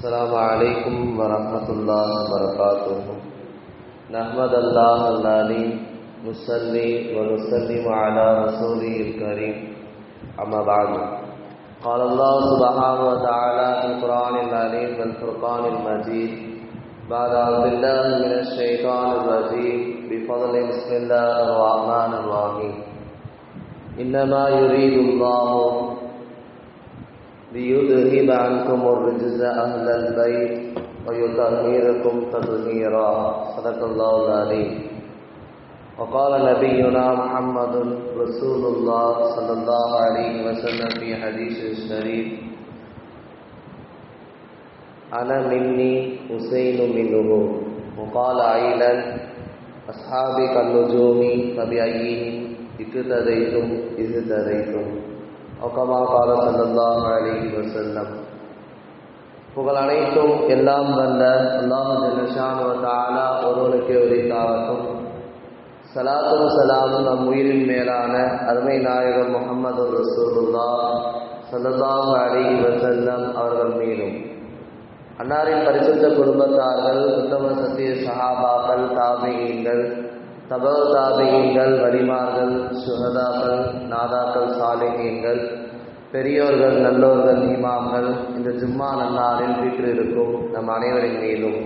السلام علیکم ورحمۃ اللہ وبرکاتہ۔ نحمد اللہ علی مسلی و وسلم علی رسول کریم اما قال اللہ سبحانہ وتعالی فی القرآن العلیم والفرقان المجید۔ بعد عبد اللہ من الشیطان الرجیم۔ بفضل بسم اللہ الرحمن الرحیم۔ انما يريد اللہ ليذهب عنكم الرجز أهل البيت ويطهركم تطهيرا. صدق الله العليم وقال نبينا محمد رسول الله صلى الله عليه وسلم في حديث الشريف أنا مني حسين منه. وقال أيضا أصحابي كالنجوم فبأيهم اقتديتم اهتديتم ஒக்கமா கால சல்லல்லாஹு அலைஹி வஸல்லம். புகழ் அனைத்தும் எல்லாம் வந்த அல்லாஹு ஜல்லஷான் ஒருவனுக்கே ஒருவனுக்கு உரித்தாகட்டும் சலாத்தும் சலாமும் நம் உயிரின் மேலான அருமை நாயகம் முகமது ரசூலுல்லா சல்லல்லாஹு அலைஹி வஸல்லம் அவர்கள் மீதும். அன்னாரின் பரிசுத்த குடும்பத்தார்கள் உத்தம சத்திய சஹாபாக்கள் தபவ தாபியங்கள் வலிமார்கள் சுகதாக்கள் நாதாக்கள் சாலிகங்கள் பெரியோர்கள் நல்லோர்கள் இமாம்கள் இந்த ஜும்மா நன்னாளில் இருக்கும் நம் அனைவரின் மீதும்.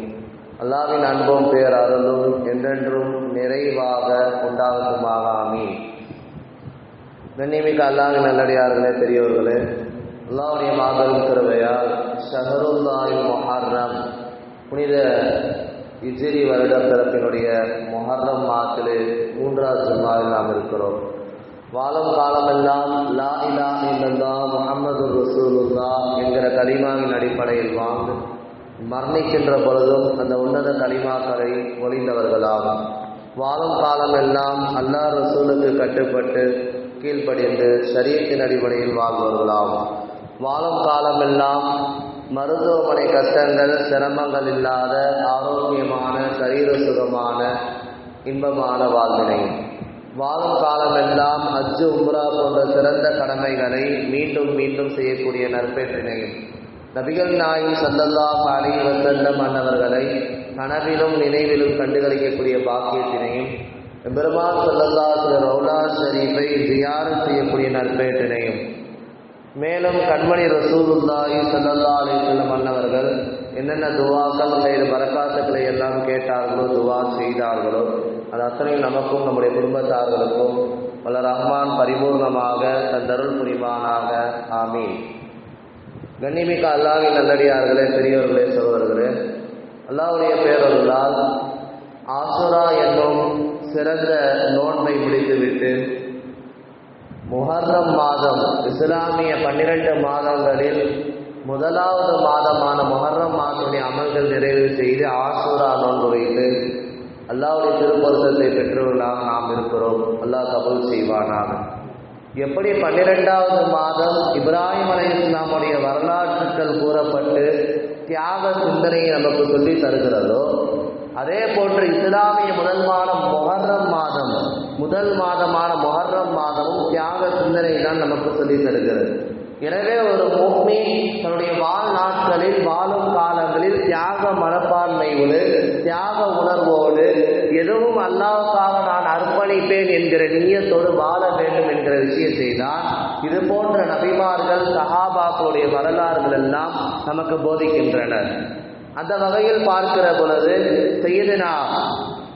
அல்லாவின் அன்பும் பேர் அருளும் என்றென்றும் நிறைவாக உண்டாகட்டுமாக ஆமி கண்ணிமிக்க அல்லாவின் நல்லடியார்களே பெரியோர்களே அல்லாவுடைய மாபெரும் திருவையால் ஷஹருல்லாஹி மொஹர்ரம் புனித இஜிரி வருட பிறப்பினுடைய மொஹர்ரம் மாத்திலே மூன்றாவது ஜும்மாவில் நாம் இருக்கிறோம். வாழும் காலமெல்லாம் லா இலா இல்லல்லா முகமது ரசூலுல்லா என்கிற கலிமாவின் அடிப்படையில் வாழ்ந்து மரணிக்கின்ற பொழுதும் அந்த உன்னத கலிமாக்களை ஒளிந்தவர்களாகும் வாழும் காலமெல்லாம் அல்லா ரசூலுக்கு கட்டுப்பட்டு கீழ்ப்படிந்து சரியத்தின் அடிப்படையில் வாழ்பவர்களாகும் வாழும் காலமெல்லாம் மருத்துவமனை கஷ்டங்கள் சிரமங்கள் இல்லாத ஆரோக்கியமான சரீர சுகமான இன்பமான வாழ்வினை. வாழும் காலமெல்லாம் அஜு உம்ரா போன்ற சிறந்த கடமைகளை மீண்டும் மீண்டும் செய்யக்கூடிய நற்பேற்றினை. நபிகள் நாயும் சல்லல்லாஹ் அலி வசல்லம் அன்னவர்களை கனவிலும் நினைவிலும் கண்டுகளிக்கக்கூடிய பாக்கியத்தினையும் பெருமான் சல்லல்லா சில ரவுலா ஷரீஃபை தியாரம் செய்யக்கூடிய நற்பேற்றினையும் மேலும் கண்மணி ரசூலுல்லாஹி சல்லல்லா அலிசல்லம் அன்னவர்கள் என்னென்ன துவாக்கள் வேறு பரக்காத்துக்களை எல்லாம் கேட்டார்களோ துவா செய்தார்களோ அது அத்தனையும் நமக்கும் நம்முடைய குடும்பத்தார்களுக்கும் வல்ல ரஹ்மான் பரிபூர்ணமாக தந்தருள் புரிவானாக. ஆமீன். கண்ணிமிக்க அல்லாவின் நல்லடியார்களே பெரியவர்களே சகோதரர்களே அல்லாவுடைய பேரொருளால் ஆசுரா என்னும் சிறந்த நோன்பை முடித்துவிட்டு முஹர்ரம் மாதம் இஸ்லாமிய பன்னிரண்டு மாதங்களில் முதலாவது மாதமான முஹர்ரம் மாதத்துடைய அமல்கள் நிறைவு செய்து ஆசூரா நோன்பு வைத்து அல்லாவுடைய திருப்பொருத்தத்தை பெற்றவர்களாக நாம் இருக்கிறோம். அல்லாஹ் கபூல் செய்வானாக. எப்படி பன்னிரெண்டாவது மாதம் இப்ராஹிம் அலை இஸ்லாமுடைய வரலாற்றுக்கள் கூறப்பட்டு தியாக சிந்தனையை நமக்கு சொல்லி தருகிறதோ அதே போன்று இஸ்லாமிய முதல் மாதம் முதல் மாதமான மொஹர்ரம் மாதமும் தியாக சிந்தனை தான் நமக்கு சொல்லி தருகிறது. எனவே ஒரு மூமி தன்னுடைய வாழ்நாட்களில் வாழும் காலங்களில் தியாக மனப்பான்மையோடு தியாக உணர்வோடு எதுவும் அல்லாவுக்காக நான் அர்ப்பணிப்பேன் என்கிற நீயத்தோடு வாழ வேண்டும் என்கிற விஷயத்தை தான் இது போன்ற நபிமார்கள் சஹாபாக்களுடைய வரலாறுகள் எல்லாம் நமக்கு போதிக்கின்றனர் அந்த வகையில் பார்க்கிற பொழுது செய்யதுனா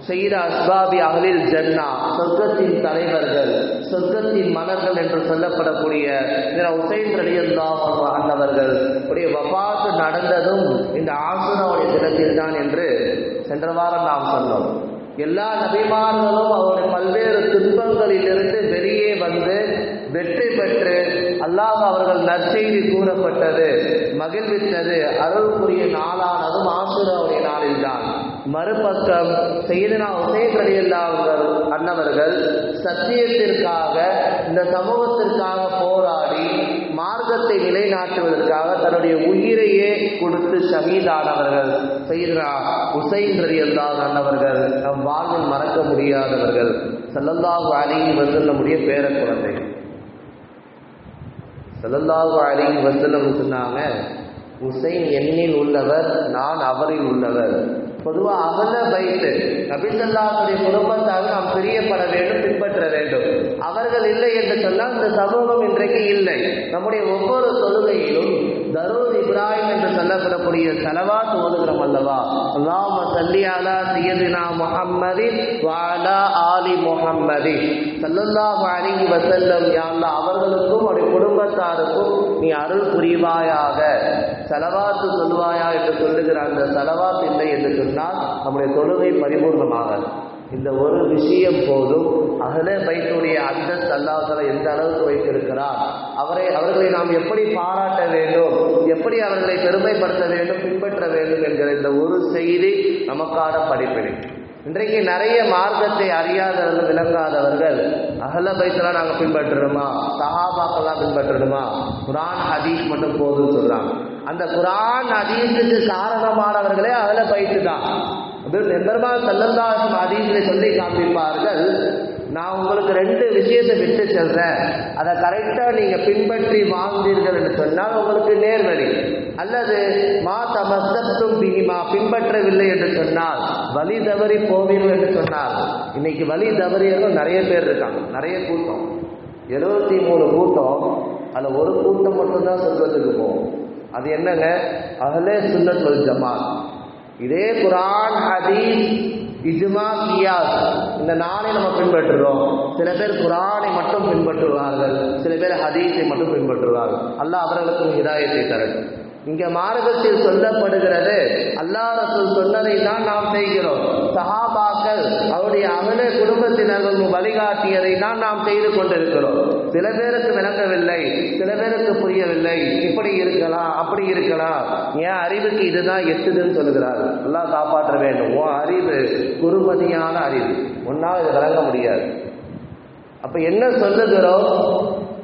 செய்த அஸ்பாபி அகலில் ஜன்னா சொர்க்கத்தின் தலைவர்கள் சொர்க்கத்தின் மலர்கள் என்று சொல்லப்படக்கூடிய உசைன் ரலியல்லா அன்னவர்கள். உடைய வபாத்து நடந்ததும் இந்த ஆசுராவுடைய தினத்தில் தான் என்று சென்ற வாரம் நாம் சொன்னோம். எல்லா நபிமார்களும் அவருடைய பல்வேறு துன்பங்களிலிருந்து வெளியே வந்து வெற்றி பெற்று அல்லாஹ் அவர்கள் நற்செய்தி கூறப்பட்டது மகிழ்வித்தது அருள்புரிய நாளானதும் ஆசுராவுடைய நாளில்தான். மறுபக்கம் செய்தனா உசேன் அலியல்லா அன்னவர்கள் சத்தியத்திற்காக இந்த சமூகத்திற்காக போராடி மார்க்கத்தை நிலைநாட்டுவதற்காக தன்னுடைய உயிரையே கொடுத்து சமீதானவர்கள் செய்தனா உசைன் ரலியல்லா அன்னவர்கள் நம் வாழ்வில் மறக்க முடியாதவர்கள். சல்லல்லாஹு அலிஹி வந்து பேர குழந்தை. சல்லல்லாஹு அலைஹி வஸல்லம் சொன்னாங்க உசைன் என்னில் உள்ளவர் நான் அவரில் உள்ளவர். பொதுவாக அகல பைத்து. நபிசல்லாவுடைய குடும்பத்தாக நாம் பிரியப்பட வேண்டும் பின்பற்ற வேண்டும். அவர்கள் இல்லை என்று சொன்னால் இந்த சமூகம் இன்றைக்கு இல்லை. நம்முடைய ஒவ்வொரு தொழுகையிலும் தரூர் இப்ராஹிம் என்று சொல்லப்படக்கூடிய செலவா தோதுகிறோம் அல்லவா? அல்லாம சல்லியாலா அலா சையதினா வாலா ஆலி முஹம்மதி சல்லல்லாஹு அலைஹி வசல்லம் யாழ்லா அவர்களுக்கும் அவருடைய குடும்பத்தாருக்கும் நீ அருள் புரிவாயாக. செலவாத்து சொல்வாயா என்று சொல்லுகிற அந்த செலவாத்து இல்லை என்று சொன்னால் நம்முடைய தொழுகை பரிபூர்ணமாக இந்த ஒரு விஷயம் போதும். அகல பைத்துடைய அந்தஸ்து அல்லாஹால எந்த அளவுக்கு வைத்திருக்கிறார். அவரை அவர்களை நாம் எப்படி பாராட்ட வேண்டும்? எப்படி அவர்களை பெருமைப்படுத்த வேண்டும்? பின்பற்ற வேண்டும் என்கிற இந்த ஒரு செய்தி நமக்கான படிப்பினை. இன்றைக்கு நிறைய மார்க்கத்தை அறியாதவர்கள் விளங்காதவர்கள் அகல பைத்தெல்லாம் நாங்கள் பின்பற்றணுமா? சஹாபாக்கெல்லாம் பின்பற்றணுமா? குரான் ஹதீஸ் மட்டும் போதும்னு சொல்கிறாங்க அந்த குரான் ஹதீஸுக்கு காரணமானவர்களே அகல பைத்து தான். பெருமாள் சல்லல்லாஹும் ஹதீஸில் சொல்லி காண்பிப்பார்கள் நான் உங்களுக்கு ரெண்டு விஷயத்தை விட்டு செல்றேன். அதை கரெக்டாக நீங்கள் பின்பற்றி வாழ்ந்தீர்கள் என்று சொன்னால் உங்களுக்கு நேர்வழி. அல்லது மா தமசத்தும் பிகிமா பின்பற்றவில்லை என்று சொன்னால் வழி தவறி போவீர்கள் என்று சொன்னார் இன்னைக்கு வழி தவறியவர்கள் நிறைய பேர் இருக்காங்க. நிறைய கூட்டம். எழுபத்தி மூணு கூட்டம் அதில் ஒரு கூட்டம் மட்டும்தான் சொல்றதுக்கு போகும். அது என்னங்க? அகலே சுன்னத் வல் ஜமாத் இதே குரான் ஹதீஸ் இஜ்மா கியாஸ். இந்த நாளை நம்ம பின்பற்றுறோம் சில பேர் குரானை மட்டும் பின்பற்றுவார்கள். சில பேர் ஹதீஸை மட்டும் பின்பற்றுவார்கள். அல்லாஹ் அவர்களுக்கும் ஹிதாயத்தை தரட்டும். இங்க மார்க்கத்தில் சொல்லப்படுகிறது அல்லாஹ் ரசூல் சொன்னதை தான் நாம் செய்கிறோம். சஹாபாக்கள் அவருடைய அகல குடும்பத்தினர்கள் வழிகாட்டியதை தான் நாம் செய்து கொண்டிருக்கிறோம். சில பேருக்கு விளங்கவில்லை சில பேருக்கு புரியவில்லை. இப்படி இருக்கலாம் அப்படி இருக்கலாம் என் அறிவுக்கு இதுதான் எட்டுதுன்னு சொல்லுகிறார். நல்லா காப்பாற்ற வேண்டும். உன் அறிவு குறுமதியான அறிவு. ஒன்னால் இது விளங்க முடியாது. அப்ப என்ன சொல்லுகிறோம்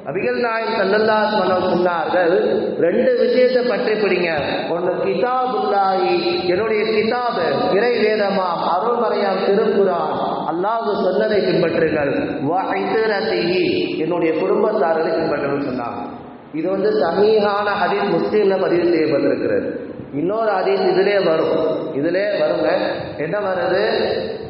அபிகல் நாயம் சல்லல்லா மனம் சொன்னார்கள் ரெண்டு விஷயத்தை பற்றி பிடிங்க. ஒன்று கிதாபுல்லாயி என்னுடைய கிதாபு இறை வேதமாம் அருள்மறையாம் திருக்குறான். அல்லாஹ் சொன்னதை பின்பற்றுங்கள். என்னுடைய குடும்பத்தார்களை பின்பற்றணும்னு சொன்னாங்க. இது வந்து சமீகான ஹதீஸ் முஸ்லீம்ல பதிவு செய்யப்பட்டிருக்கிறது. இன்னொரு ஹதீஸ் இதிலே வரும். இதிலே வருங்க. என்ன வருது?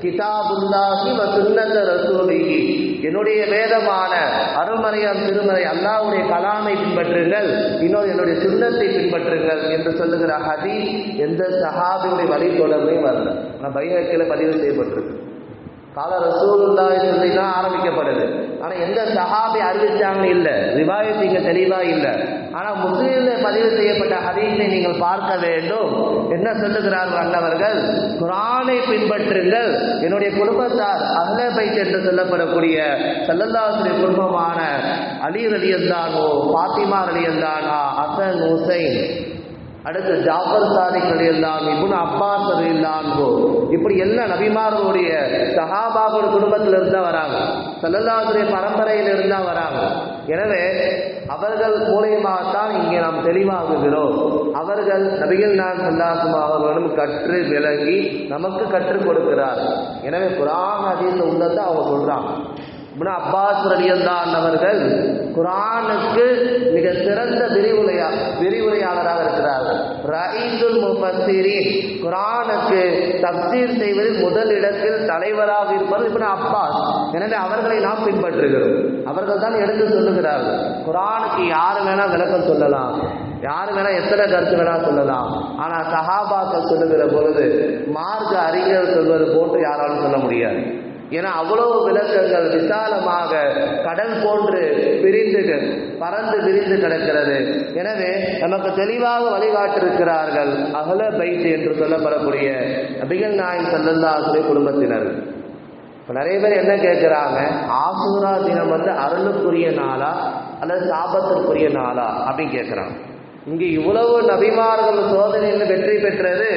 கிதாபுல்லாஹி வ சுன்னத ரசூலிஹி. என்னுடைய வேதமான அருள்மறையாம் திருமறை அல்லாவுடைய கலாமை பின்பற்றுங்கள். இன்னொரு என்னுடைய சுண்ணத்தை பின்பற்றுங்கள் என்று சொல்லுகிற ஹதீஸ் எந்த சஹாபியுடைய வழித்தொடர்பையும் வரல. ஆனால் பைஹக்கில் பதிவு செய்யப்பட்டிருக்கு. கால ரசூலுல்லாஹி தான் ஆரம்பிக்கப்படுது ஆனா எந்த சஹாபி அறிவிச்சாங்கன்னு இல்ல ரிவாயத் இங்க தெளிவா இல்ல ஆனா முஸ்லீம்ல பதிவு செய்யப்பட்ட ஹதீஸை நீங்கள் பார்க்க வேண்டும் என்ன சொல்லுகிறார்கள் அண்ணவர்கள் குரானை பின்பற்றுங்கள் என்னுடைய குடும்பத்தார் அகல பைத் என்று சொல்லப்படக்கூடிய சல்லல்லாஹுடைய குடும்பமான அலி ரலியந்தானோ பாத்திமா ரலியந்தானா அசன் ஹுசைன் அடுத்து ஜாஃபர் சாதிக் ரலியல்லான் இப்னு அப்பாஸ் ரலியல்லான்கோ இப்படி எல்லா நபிமார்களுடைய சஹாபாவோட குடும்பத்தில் இருந்தா வராங்க. சல்லல்லாஹுடைய பரம்பரையில் இருந்தா வராங்க. எனவே அவர்கள் மூலியமாகத்தான் இங்கே நாம் தெளிவாகுகிறோம். அவர்கள் நபிகள் நான் சல்லாசுமா அவர்களும் கற்று விளங்கி நமக்கு கற்றுக் கொடுக்கிறார் எனவே குரான் ஹதீஸ் உள்ளதை அவங்க சொல்றாங்க. அப்பாஸ் ரலியல்லான் அவர்கள் குரானுக்கு மிக சிறந்த விரிவுரையா விரிவுரையாளராக இருக்கிறார்கள். ரயீதுல் முஃபஸ்ஸிரீன் குரானுக்கு தப்சீர் செய்வதில் முதல் இடத்தில் தலைவராக இருப்பது இப்னு அப்பாஸ். எனவே அவர்களை நாம் பின்பற்றுகிறோம். அவர்கள் தான் எடுத்து சொல்லுகிறார்கள். குரானுக்கு யார் வேணா விளக்கம் சொல்லலாம். யார் வேணா எத்தனை கருத்து வேணா சொல்லலாம். ஆனா சஹாபாக்கள் சொல்லுகிற பொழுது மார்க்க அறிஞர் சொல்வது போன்று யாராலும் சொல்ல முடியாது. ஏன்னா அவ்வளவு விளக்கங்கள் விசாலமாக கடல் போன்று பிரிந்து பறந்து விரிந்து கிடக்கிறது. எனவே நமக்கு தெளிவாக வழிகாட்டிருக்கிறார்கள் அகல பைத்து என்று சொல்லப்படக்கூடிய நபிகள் நாயன் செல்லந்தாசுரை குடும்பத்தினர். இப்போ நிறைய பேர் என்ன கேட்குறாங்க? ஆசூரா தினம் வந்து அருளுக்குரிய நாளா அல்லது சாபத்திற்குரிய நாளா அப்படின்னு கேட்குறாங்க. இங்கே இவ்வளவு நபிமார்கள் சோதனையில் வெற்றி பெற்றது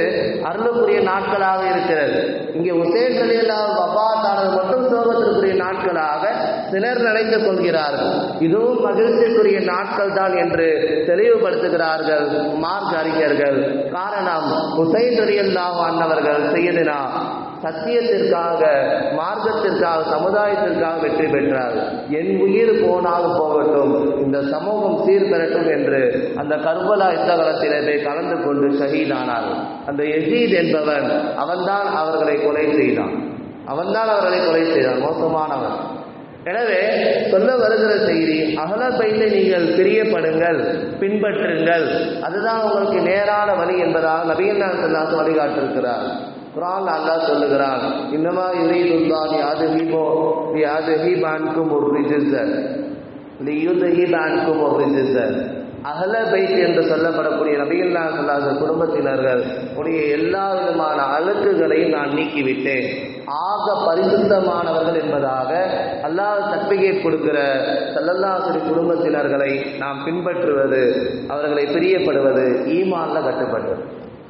அருளுக்குரிய நாட்களாக இருக்கிறது. இங்கே உசேன் அலியல்லா வபாத்தானது மட்டும் சோகத்திற்குரிய நாட்களாக சிலர் நினைத்துக் கொள்கிறார்கள். இதுவும் மகிழ்ச்சிக்குரிய நாட்கள் தான் என்று தெளிவுபடுத்துகிறார்கள் மார்க் அறிஞர்கள். காரணம் உசைன் அலியல்லா அன்னவர்கள் செய்யதினா சத்தியத்திற்காக மார்க்கத்திற்காக சமுதாயத்திற்காக வெற்றி பெற்றார். என் உயிர் போனாலும் போகட்டும். இந்த சமூகம் சீர்பெறட்டும் என்று அந்த கர்பலா யுத்தகலத்திலே போய் கலந்து கொண்டு ஷஹீதானார். அந்த எசீத் என்பவன் அவன்தான் அவர்களை கொலை செய்தான். அவன்தான் அவர்களை கொலை செய்தான். மோசமானவன். எனவே சொல்ல வருகிற செய்தி அகல பைத்தை நீங்கள் பிரியப்படுங்கள் பின்பற்றுங்கள். அதுதான் உங்களுக்கு நேரான வழி என்பதாக நபிகள் நாயகம் வழிகாட்டிருக்கிறார் குரான் அல்லாஹ் சொல்லுகிறான் இன்னமா யுரீதுல்லாஹ் லியதுஹிபோ லியதுஹிப அன்கும் ஒரு லியுதுஹிப அன்கும் ஒரு அகல பைத் என்று சொல்லப்படக்கூடிய நபிகள் சொல்லாத குடும்பத்தினர்கள் உடைய எல்லா விதமான அழுக்குகளையும் நான் நீக்கிவிட்டேன். ஆக பரிசுத்தமானவர்கள் என்பதாக அல்லாஹ் சர்டிபிகேட் கொடுக்கிற சல்லல்லாஹுடைய குடும்பத்தினர்களை நாம் பின்பற்றுவது அவர்களை பிரியப்படுவது ஈமான்ல கட்டுப்பட்டது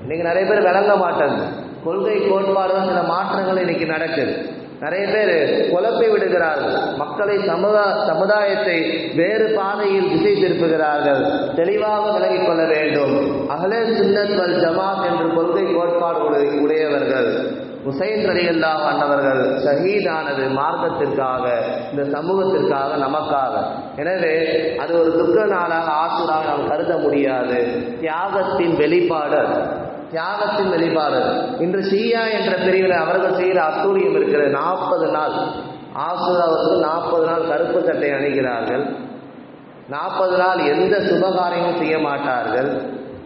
இன்னைக்கு நிறைய பேர் விளங்க மாட்டாங்க. கொள்கை கோட்பாடு சில மாற்றங்கள் இன்னைக்கு நடக்குது. நிறைய பேர் குழப்பி விடுகிறார்கள். மக்களை சமுதா சமுதாயத்தை வேறு பாதையில் திசை திருப்புகிறார்கள். தெளிவாக விலகிக் கொள்ள வேண்டும். அகலே சுன்னத் வல் ஜமாத் என்று கொள்கை கோட்பாடு உடையவர்கள். உசைன் ரலியல்லா அன்னவர்கள் ஷஹீதானது மார்க்கத்திற்காக இந்த சமூகத்திற்காக நமக்காக. எனவே அது ஒரு துக்க நாளாக ஆசுராக நாம் கருத முடியாது. தியாகத்தின் வெளிப்பாடு தியாகத்தின் வெளிப்பாடு. இன்று ஷியா என்ற பிரிவில் அவர்கள் செய்கிற அசூரியம் இருக்கிற நாற்பது நாள். ஆசுராவுக்கு நாற்பது நாள் கருப்பு சட்டை அணிகிறார்கள். நாற்பது நாள் எந்த சுபகாரியமும் செய்ய மாட்டார்கள்.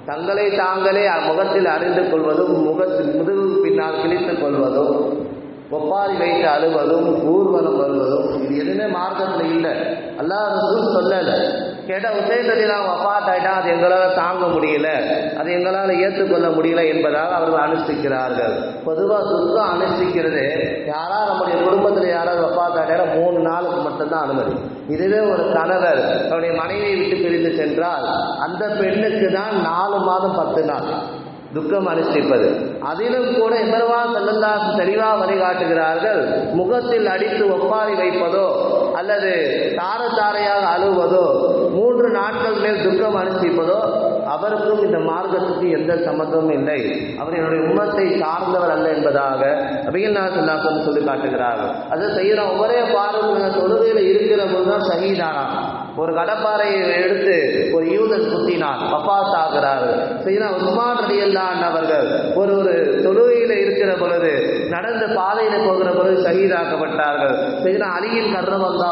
தங்களை தாங்களே முகத்தில் அறிந்து கொள்வதும் முகத்தில் முதுகு பின்னால் கிழித்துக் கொள்வதும் ஒப்பாரி வைத்து அழுவதும் ஊர்வலம் வருவதும் இது எதுவுமே மார்க்கத்தில் இல்லை. அல்லாத சொல்லலை. கேட்டால் உசேதலாம் வஃபாத் ஆயிட்டா அது எங்களால் தாங்க முடியல. அது எங்களால் ஏற்றுக்கொள்ள முடியல என்பதாக அவர்கள் அனுஷ்டிக்கிறார்கள். பொதுவாக துக்கம் அனுஷ்டிக்கிறது. யாரா நம்முடைய குடும்பத்தில் யாராவது வஃபாத் மூணு நாளுக்கு மட்டும்தான் அனுமதி. இதுவே ஒரு கணவர் அவருடைய மனைவியை விட்டு பிரிந்து சென்றால் அந்த பெண்ணுக்கு தான் நாலு மாதம் பத்து நாள். துக்கம் அனுஷ்டிப்பது. அதிலும் கூட எம்பெருமான் செல்லல்லாசு தெளிவாக வழிகாட்டுகிறார்கள் முகத்தில் அடித்து ஒப்பாரி வைப்பதோ அல்லது தார தாரையாக அழுவதோ மூன்று நாட்கள் மேல் துக்கம் அனுஷ்டிப்பதோ அவருக்கும் இந்த மார்க்கத்துக்கு எந்த சம்மந்தமும் இல்லை. அவர் என்னுடைய உம்மத்தை சார்ந்தவர் அல்ல என்பதாக அபிகல் நாசல்லாசன் சொல்லி காட்டுகிறார்கள் அது செய்யற ஒரே பார்வை தொழுகையில் இருக்கிற போதுதான் சகிதானா ஒரு கடப்பாறையை எடுத்து ஒரு யூதன் குத்தினான். பப்பாஸ் ஆகிறார். செய்யனா உஸ்மான் ரலியல்லான் அவர்கள் ஒரு ஒரு தொழுகையில இருக்கிற பொழுது நடந்த பாதையில போகிற பொழுது சகிதாக்கப்பட்டார்கள் செய்யனா அலியின் கர்ணம் வந்தா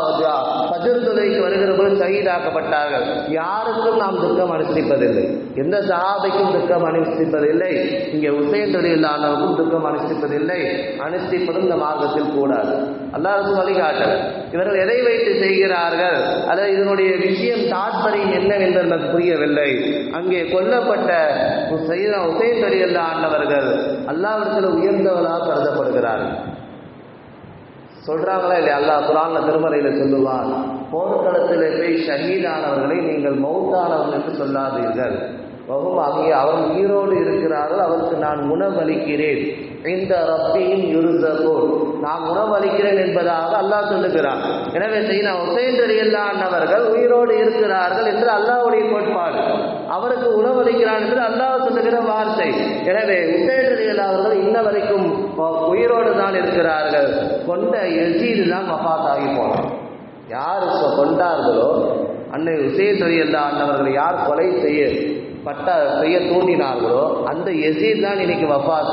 பஜர் தொழுகைக்கு வருகிற போது சகிதாக்கப்பட்டார்கள். யாருக்கும் நாம் துக்கம் அனுஷ்டிப்பதில்லை. எந்த சஹாபைக்கும் துக்கம் அனுஷ்டிப்பதில்லை. இங்கே உசேன் ரலியல்லானவருக்கும் துக்கம் அனுஷ்டிப்பதில்லை. அனுஷ்டிப்பதும் இந்த மார்க்கத்தில் கூடாது. அல்லாருக்கும் வழிகாட்டல். இவர்கள் எதை வைத்து செய்கிறார்கள்? அல்லது இதனுடைய விஷயம் தாத்பரியம் என்னவென்று எனக்கு புரியவில்லை. அங்கே கொல்லப்பட்ட உசைன் உசைன் ஆண்டவர்கள் அல்லாவிடத்தில் உயர்ந்தவர்களாக கருதப்படுகிறார்கள். சொல்றாங்களா இல்லையா? அல்லாஹ் குரான்ல திருமறையில சொல்லுவான் போர்க்களத்தில் போய் ஷஹீதானவர்களை நீங்கள் மௌத்தானவர்கள் என்று சொல்லாதீர்கள். வகும் அங்கே அவன் உயிரோடு இருக்கிறார்கள் அவருக்கு நான் உணவளிக்கிறேன். இந்த ரப்பியும் யுருதபோல் நான் உணவளிக்கிறேன் என்பதாக அல்லாஹ் சொல்லுகிறான். எனவே செய்னா உசைன் உயிரோடு இருக்கிறார்கள் என்று அல்லாஹுடைய கோட்பாடு. அவருக்கு உணவளிக்கிறான் என்று அல்லாஹ் சொல்லுகிற வார்த்தை. எனவே உசைன் அவர்கள் இன்ன வரைக்கும் உயிரோடு தான் இருக்கிறார்கள். கொண்ட எஜீது தான் மஃபாத் ஆகி போனான். யார் கொண்டார்களோ அன்னை உசேன் ரலியல்லா யார் கொலை செய்ய பட்ட செய்ய தூண்டினார்களோ அந்த எசீர் தான் இன்னைக்கு வஃபாத்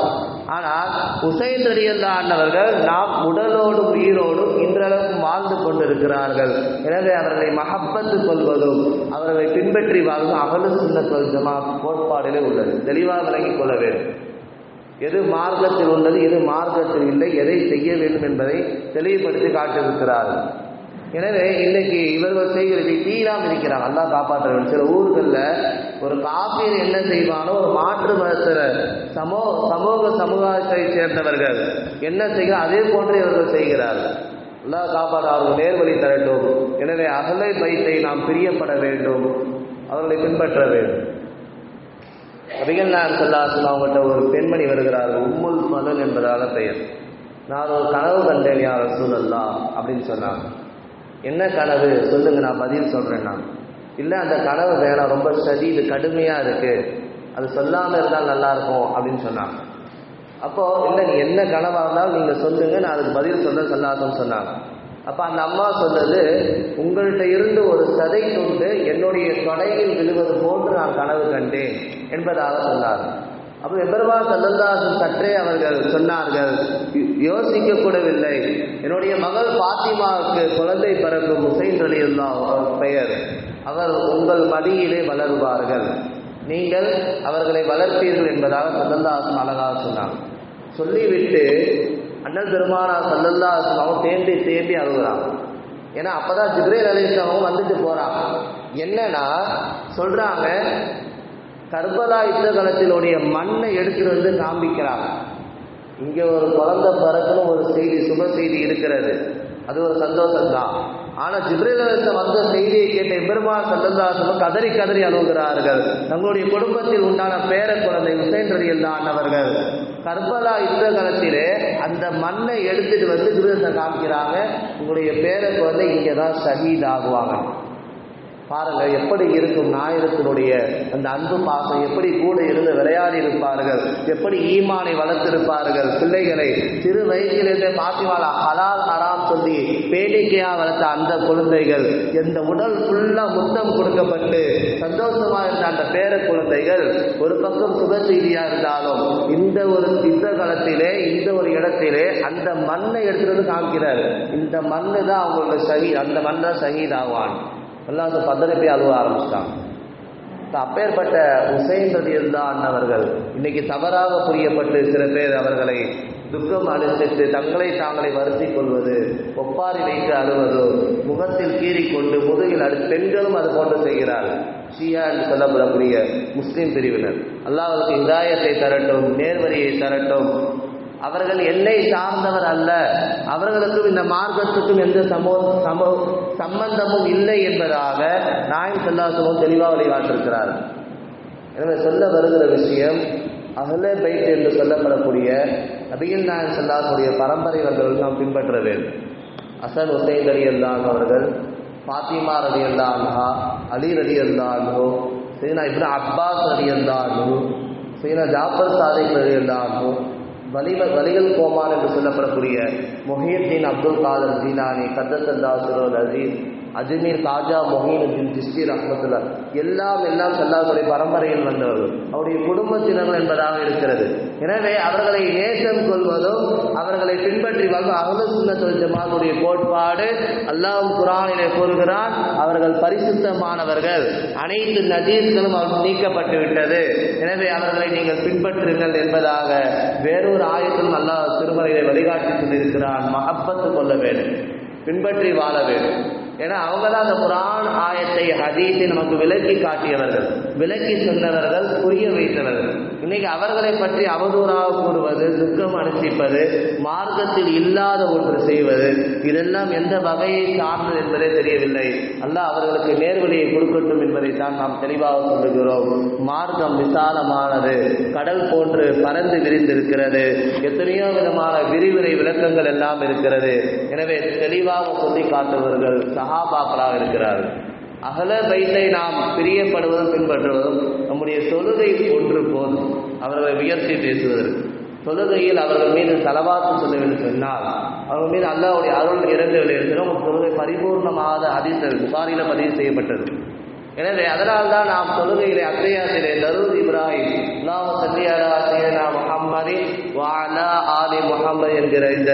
ஆனால் உசைன் ரலியல்லா அன்னவர்கள் நாம் உடலோடும் உயிரோடும் இன்றளவும் வாழ்ந்து கொண்டிருக்கிறார்கள். எனவே அவர்களை மகப்பத்து கொள்வதும் அவர்களை பின்பற்றி வாழ்வதும் அகலு சின்ன ஜமா கோட்பாடிலே உள்ளது. தெளிவாக விளங்கிக் கொள்ள வேண்டும். எது மார்க்கத்தில் உள்ளது எது மார்க்கத்தில் இல்லை எதை செய்ய வேண்டும் என்பதை தெளிவுபடுத்தி காட்டியிருக்கிறார்கள். எனவே இன்னைக்கு இவர்கள் செய்கிறது தீராம இருக்கிறாங்க. நல்லா காப்பாற்ற வேண்டும் சில ஊர்களில் ஒரு காப்பீர் என்ன செய்வானோ ஒரு மாற்று மதத்தில் சமூக சமூக சமுதாயத்தை சேர்ந்தவர்கள் என்ன செய்கிறார்? அதே போன்று இவர்கள் செய்கிறார்கள். நல்லா காப்பாற்ற அவர்கள் நேர்வழி தரட்டும். எனவே அகலை பைத்தை நாம் பிரியப்பட வேண்டும். அவர்களை பின்பற்ற வேண்டும். அபிகல் நான் சொல்லாசன் அவங்கள்ட்ட ஒரு பெண்மணி வருகிறார்கள் உம்முல் பலன் என்பதாக பெயர். நான் ஒரு கனவு கண்டேன் யார் சூழல்லாம் அப்படின்னு சொன்னாங்க. என்ன கனவு? சொல்லுங்க நான் பதில் சொல்றேன் நான் இல்லை அந்த கனவு வேணாம் ரொம்ப சதி இது கடுமையாக இருக்கு. அது சொல்லாமல் இருந்தால் நல்லா இருக்கும் அப்படின்னு சொன்னாங்க அப்போ இல்லை நீ என்ன கனவாக இருந்தாலும் நீங்க சொல்லுங்க நான் அதுக்கு பதில் சொல்ல சொல்லாதுன்னு சொன்னாங்க அப்போ அந்த அம்மா சொன்னது உங்கள்கிட்ட இருந்து ஒரு சதை துண்டு என்னுடைய தொடையில் விழுவது போன்று நான் கனவு கண்டேன் என்பதாக சொன்னார். அப்போ எபெருமா சல்லல்லாசன் சற்றே அவர்கள் சொன்னார்கள் யோசிக்க கூடவில்லை என்னுடைய மகள் பாத்திமாவுக்கு குழந்தை பிறக்கும் ஹுசைன் அவர் பெயர். அவர் உங்கள் மடியிலே வளருவார்கள். நீங்கள் அவர்களை வளர்ப்பீர்கள் என்பதாக சல்லல்லாசன் அழகாக சொன்னான். சொல்லிவிட்டு அண்ணன் பெருமானா சல்லல்லாசன் அவன் தேம்பி தேம்பி அழுகுறான். ஏன்னா அப்பதான் ஜிப்ரேல் அலிஸ்லாமும் வந்துட்டு போறான். என்னன்னா சொல்றாங்க கர்பலா யுத்தகலத்தினுடைய மண்ணை எடுத்துட்டு வந்து காண்பிக்கிறான் இங்க ஒரு குழந்தை பிறக்கணும் ஒரு செய்தி சுப செய்தி இருக்கிறது. அது ஒரு சந்தோஷம் தான் ஆனா ஜிப்ரேல் வந்த செய்தியை கேட்ட பெருமாள் சல்லல்லாசனும் கதறி கதறி அழுகிறார்கள் தங்களுடைய குடும்பத்தில் உண்டான பேர குழந்தை உசைன் ரலியல்லான் அவர்கள் கர்பலா யுத்த காலத்திலே அந்த மண்ணை எடுத்துட்டு வந்து ஜிப்ரேல் காமிக்கிறாங்க உங்களுடைய பேர குழந்தை இங்கே தான் ஷஹீத் ஆகுவாங்க. பாருங்க எப்படி இருக்கும் நாயகத்தினுடைய அந்த அன்பு பாசம் எப்படி கூட இருந்து விளையாடி இருப்பார்கள் எப்படி ஈமானை வளர்த்திருப்பார்கள் பிள்ளைகளை. சிறு வயதிலிருந்தே பாத்திமாலா ஹலால் ஹராம் சொல்லி பேடிக்கையா வளர்த்த அந்த குழந்தைகள் எந்த உடல் ஃபுல்லா முத்தம் கொடுக்கப்பட்டு சந்தோஷமா இருந்த அந்த பேர குழந்தைகள் ஒரு பக்கம் சுக செய்தியா இருந்தாலும் இந்த ஒரு யுத்த காலத்திலே இந்த ஒரு இடத்திலே அந்த மண்ணை எடுத்துட்டு காமிக்கிறார். இந்த மண்ணு தான் அவங்களோட சகி அந்த மண் தான் சகிதாவான். அல்லாஹ் எல்லாம் அந்த போய் அழுவ ஆரம்பிச்சிட்டாங்க. அப்பேற்பட்ட உசைன் ரதி அண்ணவர்கள் இன்னைக்கு தவறாக புரியப்பட்டு சில பேர் அவர்களை துக்கம் அனுசரித்து தங்களை தாங்களை வருத்தி கொள்வது ஒப்பாரி வைத்து அழுவதோ முகத்தில் கீறிக்கொண்டு முதுகில் அடு பெண்களும் அது போன்று செய்கிறார்கள். ஷியா என்று சொல்லப்படக்கூடிய முஸ்லீம் பிரிவினர். அல்லாஹ் அவருக்கு இதாயத்தை தரட்டும் நேர்வரியை தரட்டும் அவர்கள் என்னை சார்ந்தவர் அல்ல. அவர்களுக்கும் இந்த மார்க்கத்துக்கும் எந்த சமோ சமோ சம்பந்தமும் இல்லை என்பதாக நாயம் செல்லாசமும் தெளிவாக வழிகாட்டிருக்கிறார் எனவே சொல்ல வருகிற விஷயம் அகலே பைத் என்று சொல்லப்படக்கூடிய நபியில் நாயன் செல்லாசுடைய பரம்பரை வந்தவர்கள் நாம் பின்பற்ற வேண்டும். அசன் உசைன் அலி அல்லான் அவர்கள் ஃபாத்திமா ரதி அல்லான்ஹா அலி ரதி அல்லான்ஹோ சீனா இப்ரா அப்பாஸ் ரதி அல்லான்ஹோ சீனா ஜாஃபர் சாதிக் ரதி அல்லான்ஹோ வலிவ வலிகள் கோமான் என்று சொல்லப்படக்கூடிய மொஹீத்தீன் அப்துல் காதர் ஜீலானி கத்தத்தல்லா சுரோல் அசீஸ் அஜ்மீர் காஜா மொஹீனுddin ஜிஸ்தி ரஹமத்துல்லா. எல்லாம் எல்லாம் செல்லாதுடைய பரம்பரையில் வந்தவர்கள். அவருடைய குடும்பத்தினர்கள் என்பதாக இருக்கிறது. எனவே அவர்களை நேசம் கொள்வதும் அவர்களை பின்பற்றி வாழ்வதும் அகமது சுன்னத்துல் ஜமாத்துடைய கோட்பாடு அல்லாஹ் குரானிலே கூறுகிறான் அவர்கள் பரிசுத்தமானவர்கள். அனைத்து நஜீஸ்களும் அவர்கள் நீக்கப்பட்டு விட்டது. எனவே அவர்களை நீங்கள் பின்பற்றுங்கள் என்பதாக வேறொரு ஆயத்திலும் அல்லாஹ் திருமலையை வழிகாட்டி கொண்டிருக்கிறான். மகப்பத்து கொள்ள வேண்டும். பின்பற்றி வாழ வேண்டும். ஏன்னா அவங்க தான் அந்த குரான் ஆயத்தை ஹதீஸை நமக்கு விலக்கி காட்டியவர்கள். விலக்கி சொன்னவர்கள் புரிய வைத்தவர்கள். இன்னைக்கு அவர்களை பற்றி அவதூறாக கூறுவது துக்கம் அனுப்பிப்பது மார்க்கத்தில் இல்லாத ஒன்று செய்வது இதெல்லாம் எந்த வகையை சார்ந்தது என்பதே தெரியவில்லை. அல்ல அவர்களுக்கு நேர்வழியை கொடுக்கட்டும் என்பதை தான் நாம் தெளிவாக சொல்லுகிறோம். மார்க்கம் விசாலமானது கடல் போன்று பறந்து விரிந்திருக்கிறது எத்தனையோ விதமான விரிவுரை விளக்கங்கள் எல்லாம் இருக்கிறது. எனவே தெளிவாக சொல்லி காட்டுபவர்கள் சகாபாக்களாக இருக்கிறார்கள். அகல பைத்தை நாம் பிரியப்படுவதும் பின்பற்றுவதும் நம்முடைய தொழுகை ஒன்று போதும். அவர்களை உயர்த்தி பேசுவதற்கு தொழுகையில் அவர்கள் மீது தலவாத்து சொல்ல வேண்டும் சொன்னால் அவர்கள் மீது அல்லாவுடைய அருள் இறங்கவில்லை இருக்கிறோம் தொழுகை பரிபூர்ணமாக அதிசல் புகாரில பதிவு செய்யப்பட்டது. எனவே அதனால்தான் நாம் தொழுகையிலே அத்தையாசிலே தரூத் இப்ராஹிம் அல்லாஹ் சல்லி சையனா முஹம்மதி வாலா ஆலி முஹம்மது என்கிற இந்த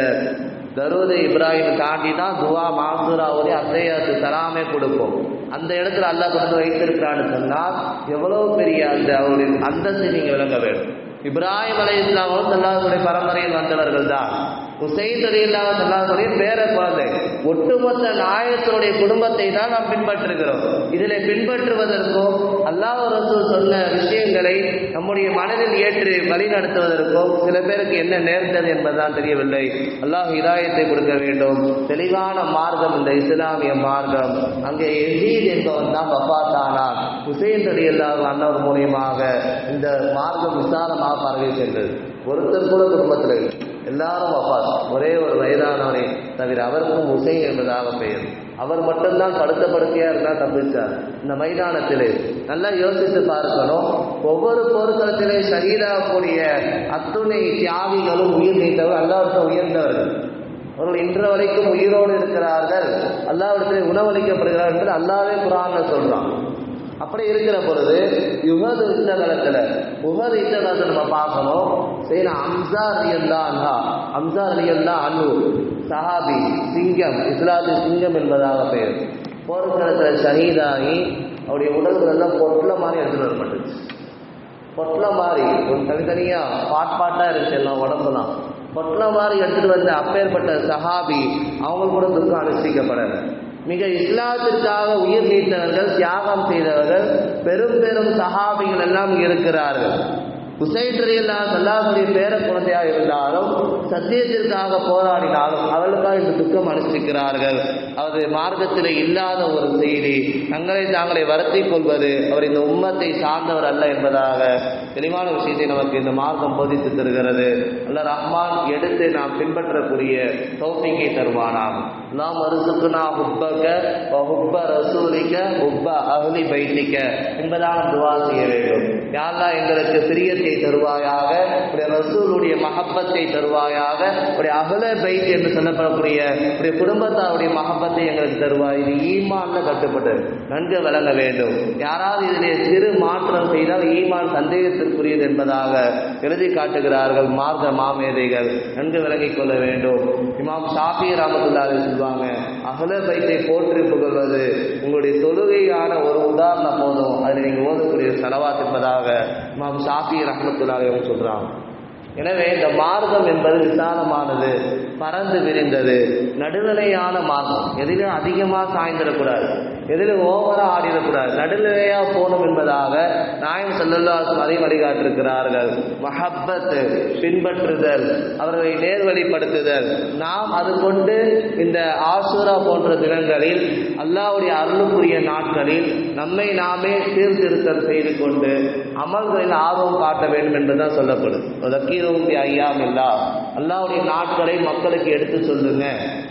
தரூது இப்ராஹிம் தாண்டி தான் துவா மாசூராவுடைய அத்தையாத்து தராமே கொடுப்போம். அந்த இடத்துல அல்லா கொண்டு வைத்திருக்கிறான்னு சொன்னால் எவ்வளவு பெரிய அந்த அவருடைய அந்தஸ்து நீங்கள் விளங்க வேண்டும். இப்ராஹிம் அலை இஸ்லாமும் சல்லாஹுடைய பரம்பரையில் வந்தவர்கள் தான் உசைத் அலி இல்லாம சல்லாஹுடைய பேர குழந்தை ஒட்டுமொத்த நாயத்தினுடைய குடும்பத்தை தான் நாம் பின்பற்றுகிறோம். இதில் பின்பற்றுவதற்கும் அல்லாஹ் ரசூல் சொன்ன விஷயங்களை நம்முடைய மனதில் ஏற்று வழிநடத்துவதற்கும் சில பேருக்கு என்ன நேர்ந்தது என்பதுதான் தெரியவில்லை. அல்லாஹ் இதாயத்தை கொடுக்க வேண்டும். தெளிவான மார்க்கம் இந்த இஸ்லாமிய மார்க்கம். அங்கே எசீத் என்பவன் தான் வஃபாத்தானான் ஹுசைன் அலி அல்லாஹ் அன்னவர் மூலியமாக இந்த மார்க்கம் விசாலமாக பரவி சென்றது. ஒருத்தர் கூட குடும்பத்தில் எல்லாரும் வஃபாத் ஒரே ஒரு வயதானவரை தவிர அவருக்கும் உசை என்பதாக பெயர். அவர் மட்டும்தான் படுத்த படுக்கையா இருந்தால் தப்பிச்சார். இந்த மைதானத்திலே நல்லா யோசித்து பார்க்கணும். ஒவ்வொரு போர்க்களத்திலே ஷஹீதாகக்கூடிய அத்துணை தியாகிகளும் உயிர் நீத்தவர் அல்லாவிட்ட உயர்ந்தவர்கள் அவர்கள் இன்று வரைக்கும் உயிரோடு இருக்கிறார்கள். அல்லாவிடத்தில் உணவளிக்கப்படுகிறார்கள் என்று அல்லாவே குரான்ல சொல்றான். அப்படி இருக்கிற பொழுது யுகது யுத்த காலத்தில் உகது யுத்த காலத்தில் நம்ம பார்க்கணும். சரி அம்சா ரியல்லா அன்ஹா. அம்சா ரியல்லா அனு சஹாபி சிங்கம் இஸ்லாத்து சிங்கம் என்பதாக பெயர். போர்க்களத்தில் ஷஹீதாகி அவருடைய உடல்கள் எல்லாம் பொருள மாதிரி எடுத்துட்டு வரப்பட்டுச்சு. பொட்டல மாதிரி ஒரு தனித்தனியாக பாட் பாட்டாக இருந்துச்சு எல்லாம் உடம்புலாம். பொட்டல மாதிரி எடுத்துகிட்டு வந்த அப்பேற்பட்ட சஹாபி அவங்க கூட துக்கம் அனுஷ்டிக்கப்படலை. மிக இஸ்லாத்திற்காக உயிர் நீத்தவர்கள் தியாகம் செய்தவர்கள் பெரும் பெரும் சஹாபிகள் எல்லாம் இருக்கிறார்கள். ஹுசைன் ரலியல்லா சல்லாஹுடைய பேர குழந்தையாக இருந்தாலும் சத்தியத்திற்காக போராடினாலும் அவர்களுக்காக இந்த துக்கம் அனுஷ்டிக்கிறார்கள். அவருடைய மார்க்கத்தில் இல்லாத ஒரு செய்தி. தங்களை தாங்களை வருத்திக் கொள்வது அவர் இந்த உம்மத்தை சார்ந்தவர் அல்ல என்பதாக தெளிவான விஷயத்தை நமக்கு இந்த மார்க்கம் போதித்து தருகிறது. அல்ல ரஹ்மான் எடுத்து நாம் பின்பற்றக்கூடிய தௌஃபீக்கை தருவானாம். நாம் அருசுக்குனா ஹுப்பக ஹுப்ப ரசூலிக்க ஹுப்ப அகலி பைத்திக்க என்பதாக துவா செய்ய வேண்டும். யாரெல்லாம் எங்களுக்கு பிரியத்தை தருவாயாக உடைய ரசூலுடைய மகப்பத்தை தருவாயாக உடைய அகல பைத் என்று சொல்லப்படக்கூடிய உடைய குடும்பத்தாருடைய மகப்பத்தை எங்களுக்கு தருவாய். இது ஈமான்ல கட்டுப்பட்டு நன்கு விளங்க வேண்டும். யாராவது இதிலே சிறு மாற்றம் செய்தால் ஈமான் சந்தேகத்திற்குரியது என்பதாக எழுதி காட்டுகிறார்கள் மார்க்க மாமேதைகள். நன்கு விளங்கிக் கொள்ள வேண்டும். இமாம் ஷாஃபி ராமத்துல்லாரி சொல்வாங்க அகல பைத்தை போற்றி புகழ்வது உங்களுடைய தொழுகையான ஒரு உதாரணம் போதும். அதில் நீங்கள் ஓதக்கூடிய செலவாத் என்பதாக இமாம் சாப்பிய ரஹமத்துல்லாரி அவங்க எனவே இந்த மார்க்கம் என்பது விசாலமானது பறந்து விரிந்தது நடுநிலையான மார்க்கம். எதிலும் அதிகமாக சாய்ந்திடக்கூடாது. எதில் ஓவராக ஆடிடக்கூடாது. நடுநிலையாக போகணும் என்பதாக நாயம் செல்லல்லாசம் அதை வழிகாட்டிருக்கிறார்கள் மஹப்பத்து பின்பற்றுதல் அவர்களை நேர்வழிப்படுத்துதல். நாம் அது கொண்டு இந்த ஆசூரா போன்ற தினங்களில் அல்லாவுடைய அருளுக்குரிய நாட்களில் நம்மை நாமே சீர்திருத்தம் செய்து கொண்டு அமல்களில் ஆர்வம் காட்ட வேண்டும் என்றுதான் சொல்லப்படும் லக்கீரும் ஐயாம் இல்லா அல்லாவுடைய நாட்களை மக்களுக்கு எடுத்து சொல்லுங்க.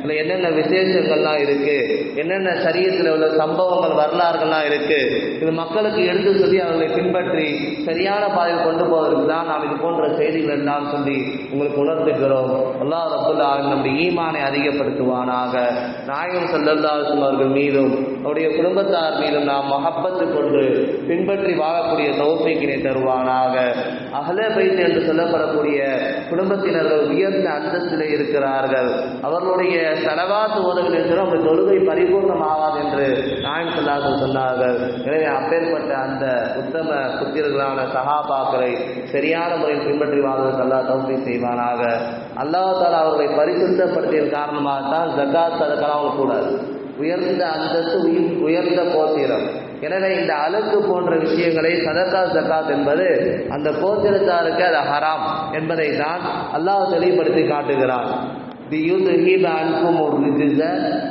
என்னென்ன விசேஷங்கள்லாம் இருக்கு? என்னென்ன சரீரத்தில் உள்ள சம்பவங்கள் வரலாறுகள்லாம் இருக்கு. இது மக்களுக்கு எடுத்து சொல்லி அவர்களை பின்பற்றி சரியான பாதையில் கொண்டு போவதற்கு தான் நாம் இது போன்ற செய்திகள் எல்லாம் சொல்லி உங்களுக்கு உணர்த்துகிறோம். அல்லாஹ் ரபுல்லா நம்முடைய ஈமானை அதிகப்படுத்துவானாக. நாயகம் செல்லல்லாசும் அவர்கள் மீதும் அவருடைய குடும்பத்தார் மீதும் நாம் மகப்பத்து கொண்டு பின்பற்றி வாழக்கூடிய தௌஃபீக்கினை தருவானாக. அகல பைத்து என்று சொல்லப்படக்கூடிய குடும்பத்தினர்கள் உயர்ந்த அந்தஸ்திலே இருக்கிறார்கள். அவர்களுடைய செலவாத்து உதவிகள் இருக்கிறோம் அவருடைய தொழுகை பரிபூர்ணமாகாது என்று நாயம் சொல்லார்கள் சொன்னார்கள். எனவே அப்பேற்பட்ட அந்த உத்தம புத்திரர்களான சகாபாக்களை சரியான முறையில் பின்பற்றி வாழ்வதற்கு அல்லாஹ் தௌஃபீ செய்வானாக. அல்லாஹால அவர்களை அவர்களை காரணமாக காரணமாகத்தான் ஜக்காத் சதக்கலாம் கூடாது. உயர்ந்த அந்தஸ்து உயிர் உயர்ந்த கோத்திரம். எனவே இந்த அழுக்கு போன்ற விஷயங்களை சதக்கா ஜக்காத் என்பது அந்த கோத்திரத்தாருக்கு அது ஹராம் என்பதை தான் அல்லாஹ் தெளிவுபடுத்தி காட்டுகிறான்.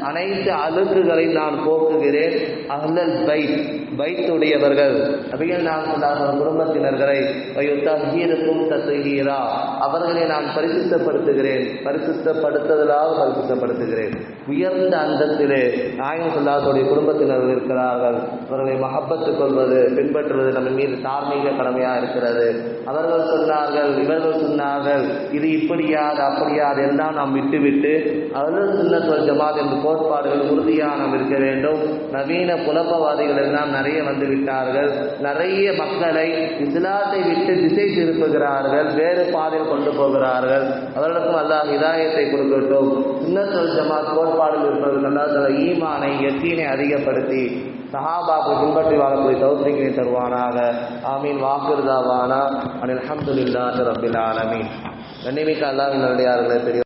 அனைத்து அழுக்குகளை நான் போக்குகிறேன். அஹ்லல் பைத் பைத்துடையவர்கள். அபிகள் நான் சொன்னார்கள் குடும்பத்தினர்களை வயுத்தஹீருக்கும் தத்துகீரா அவர்களை நான் பரிசுத்தப்படுத்துகிறேன். பரிசுத்தப்படுத்துதலாக பரிசுத்தப்படுத்துகிறேன். உயர்ந்த அந்தத்திலே நாயகம் சொல்லாதோடைய குடும்பத்தினர்கள் இருக்கிறார்கள். அவர்களை மகப்பத்து கொள்வது பின்பற்றுவது நம்ம மீது தார்மீக கடமையாக இருக்கிறது. அவர்கள் சொன்னார்கள் இவர்கள் சொன்னார்கள் இது இப்படியாது அப்படியாது எல்லாம் நாம் விட்டுவிட்டு அவர்கள் சுண்ணத்துவல் ஜமாத் என்ற கோட்பாடுகள் உறுதியாக நாம் இருக்க வேண்டும். நவீன குழப்பவாதிகள் எல்லாம் நிறைய வந்து விட்டார்கள். நிறைய மக்களை இஸ்லாத்தை விட்டு திசை திருப்புகிறார்கள். வேறு பாதையில் கொண்டு போகிறார்கள். அவர்களுக்கும் அல்லாஹ் இதாயத்தை கொடுக்கட்டும். சுண்ணத்துவல் ஜமாத் கோட்பாடுகள் இருப்பதற்கு அல்லாஹ் ஈமானை எத்தீனை அதிகப்படுத்தி சஹாபாக்கு பின்பற்றி வாழக்கூடிய தௌசிகளை தருவானாக. ஆமீன். வாக்குறுதாவானா அனில் அஹமதுல்லாஹ் ரபில் ஆலமீன். கண்ணிமிக்க அல்லாவின் நல்லடியார்களே பெரிய